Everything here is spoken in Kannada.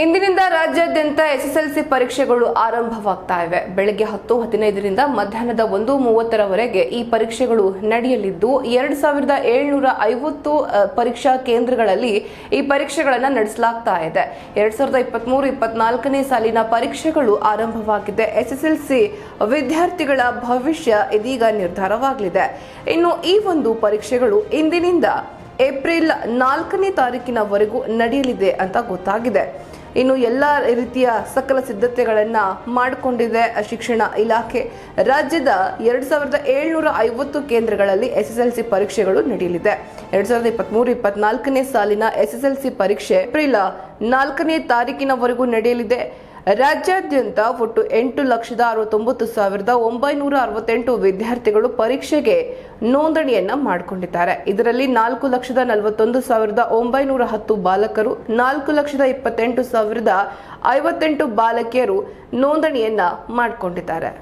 ಇಂದಿನಿಂದ ರಾಜ್ಯಾದ್ಯಂತ ಎಸ್ಎಸ್ಎಲ್ಸಿ ಪರೀಕ್ಷೆಗಳು ಆರಂಭವಾಗ್ತಾ ಇವೆ. ಬೆಳಗ್ಗೆ ಹತ್ತು ಹದಿನೈದರಿಂದ ಮಧ್ಯಾಹ್ನದ ಒಂದು ಮೂವತ್ತರವರೆಗೆ ಈ ಪರೀಕ್ಷೆಗಳು ನಡೆಯಲಿದ್ದು, ಎರಡು ಸಾವಿರದ ಏಳ್ನೂರ ಐವತ್ತು ಪರೀಕ್ಷಾ ಕೇಂದ್ರಗಳಲ್ಲಿ ಈ ಪರೀಕ್ಷೆಗಳನ್ನು ನಡೆಸಲಾಗ್ತಾ ಇದೆ. ಎರಡ್ ಸಾವಿರದ ಇಪ್ಪತ್ಮೂರು, ಇಪ್ಪತ್ನಾಲ್ಕನೇ ಸಾಲಿನ ಪರೀಕ್ಷೆಗಳು ಆರಂಭವಾಗಿದೆ. ಎಸ್ಎಸ್ಎಲ್ಸಿ ವಿದ್ಯಾರ್ಥಿಗಳ ಭವಿಷ್ಯ ಇದೀಗ ನಿರ್ಧಾರವಾಗಲಿದೆ. ಇನ್ನು ಈ ಒಂದು ಪರೀಕ್ಷೆಗಳು ಇಂದಿನಿಂದ ಏಪ್ರಿಲ್ ನಾಲ್ಕನೇ ತಾರೀಕಿನವರೆಗೂ ನಡೆಯಲಿದೆ ಅಂತ ಗೊತ್ತಾಗಿದೆ. ಇನ್ನು ಎಲ್ಲ ರೀತಿಯ ಸಕಲ ಸಿದ್ಧತೆಗಳನ್ನು ಮಾಡಿಕೊಂಡಿದೆ ಶಿಕ್ಷಣ ಇಲಾಖೆ. ರಾಜ್ಯದ ಎರಡು ಸಾವಿರದ ಏಳ್ನೂರ ಐವತ್ತು ಕೇಂದ್ರಗಳಲ್ಲಿ ಸಿ ಪರೀಕ್ಷೆಗಳು ನಡೆಯಲಿದೆ. ಎರಡ್ ಸಾವಿರದ ಇಪ್ಪತ್ಮೂರು, ಇಪ್ಪತ್ನಾಲ್ಕನೇ ಸಾಲಿನ ಎಸ್ಎಸ್ಎಲ್ಸಿ ಪರೀಕ್ಷೆ ಏಪ್ರಿಲ್ ನಾಲ್ಕನೇ ತಾರೀಕಿನವರೆಗೂ ನಡೆಯಲಿದೆ. ರಾಜ್ಯಾದ್ಯಂತ ಒಟ್ಟು ಎಂಟು ಲಕ್ಷದ ಅರವತ್ತೊಂಬತ್ತು ಸಾವಿರದ ಒಂಬೈನೂರ ಅರವತ್ತೆಂಟು ವಿದ್ಯಾರ್ಥಿಗಳು ಪರೀಕ್ಷೆಗೆ ನೋಂದಣಿಯನ್ನ ಮಾಡಿಕೊಂಡಿದ್ದಾರೆ. ಇದರಲ್ಲಿ ನಾಲ್ಕು ಲಕ್ಷದ ನಲವತ್ತೊಂದು ಸಾವಿರದ ಒಂಬೈನೂರ ಹತ್ತು ಬಾಲಕರು, ನಾಲ್ಕು ಲಕ್ಷದ ಇಪ್ಪತ್ತೆಂಟು ಸಾವಿರದ ಐವತ್ತೆಂಟು ಬಾಲಕಿಯರು ನೋಂದಣಿಯನ್ನ ಮಾಡಿಕೊಂಡಿದ್ದಾರೆ.